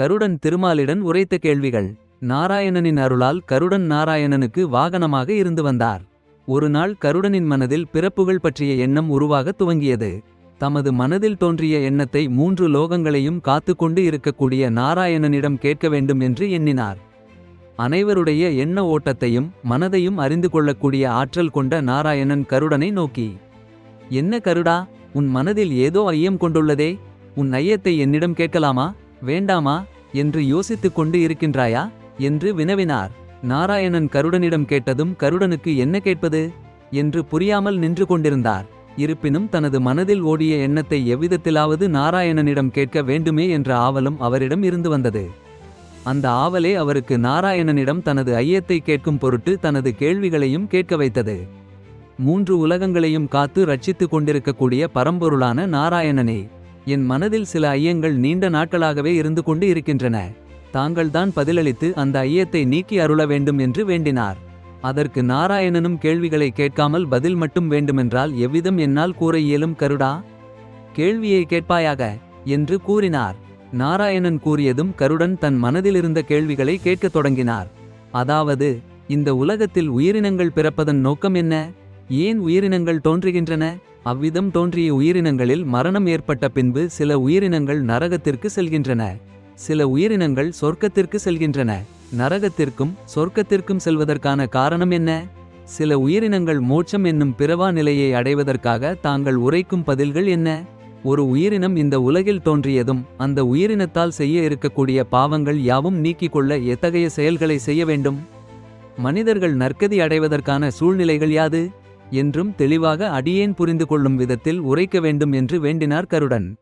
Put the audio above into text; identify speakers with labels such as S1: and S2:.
S1: கருடன் திருமாலிடன் உரைத்த கேள்விகள். நாராயணனின் அருளால் கருடன் நாராயணனுக்கு வாகனமாக இருந்து வந்தார். ஒரு நாள் கருடனின் மனதில் பிறப்புகள் பற்றிய எண்ணம் உருவாகத் துவங்கியது. தமது மனதில் தோன்றிய எண்ணத்தை மூன்று லோகங்களையும் காத்துக்கொண்டு இருக்கக்கூடிய நாராயணனிடம் கேட்க வேண்டும் என்று எண்ணினார். அனைவருடைய எண்ண ஓட்டத்தையும் மனதையும் அறிந்து கொள்ளக்கூடிய ஆற்றல் கொண்ட நாராயணன் கருடனை நோக்கி என்ன கருடா உன் மனதில் ஏதோ ஐயம் கொண்டுள்ளதே? உன் ஐயத்தை என்னிடம் கேட்கலாமா? வேண்டாமா என்று யோசித்துக் கொண்டு இருக்கின்றாயா? என்று வினவினார். நாராயணன் கருடனிடம் கேட்டதும் கருடனுக்கு என்ன கேட்பது? என்று புரியாமல் நின்று கொண்டிருந்தார். இருப்பினும் தனது மனதில் ஓடிய எண்ணத்தை எவ்விதத்திலாவது நாராயணனிடம் கேட்க வேண்டுமே என்ற ஆவலும் அவரிடம் இருந்து வந்தது. அந்த ஆவலே அவருக்கு நாராயணனிடம் தனது ஐயத்தை கேட்கும் பொருட்டு தனது கேள்விகளையும் கேட்க வைத்தது. மூன்று உலகங்களையும் காத்து ரட்சித்துக் கொண்டிருக்கக்கூடிய பரம்பொருளான நாராயணனே என் மனதில் சில ஐயங்கள் நீண்ட நாட்களாகவே இருந்து கொண்டு இருக்கின்றன. தாங்கள்தான் பதிலளித்து அந்த ஐயத்தை நீக்கி அருள வேண்டும் என்று வேண்டினார். அதற்கு நாராயணனும் கேள்விகளை கேட்காமல் பதில் மட்டும் வேண்டுமென்றால் எவ்விதம் என்னால் கூற இயலும் கருடா? கேள்வியை கேட்பாயாக என்று கூறினார். நாராயணன் கூறியதும் கருடன் தன் மனதிலிருந்த கேள்விகளை கேட்கத் தொடங்கினார். அதாவது இந்த உலகத்தில் உயிரினங்கள் பிறப்பதன் நோக்கம் என்ன? ஏன் உயிரினங்கள் தோன்றுகின்றன? அவ்விதம் தோன்றிய உயிரினங்களில் மரணம் ஏற்பட்ட பின்பு சில உயிரினங்கள் நரகத்திற்கு செல்கின்றன. சில உயிரினங்கள் சொர்க்கத்திற்கு செல்கின்றன. நரகத்திற்கும் சொர்க்கத்திற்கும் செல்வதற்கான காரணம் என்ன? சில உயிரினங்கள் மோட்சம் என்னும் பிறவா நிலையை அடைவதற்காக தாங்கள் உரைக்கும் பதில்கள் என்ன? ஒரு உயிரினம் இந்த உலகில் தோன்றியதும் அந்த உயிரினத்தால் செய்ய இருக்கக்கூடிய பாவங்கள் யாவும் நீக்கிக் கொள்ள எத்தகைய செயல்களை செய்ய வேண்டும்? மனிதர்கள் நற்கதி அடைவதற்கான சூழ்நிலைகள் யாது? என்றும் தெளிவாக அடியேன் புரிந்து கொள்ளும் விதத்தில் உரைக்க வேண்டும் என்று வேண்டினார் கருடன்.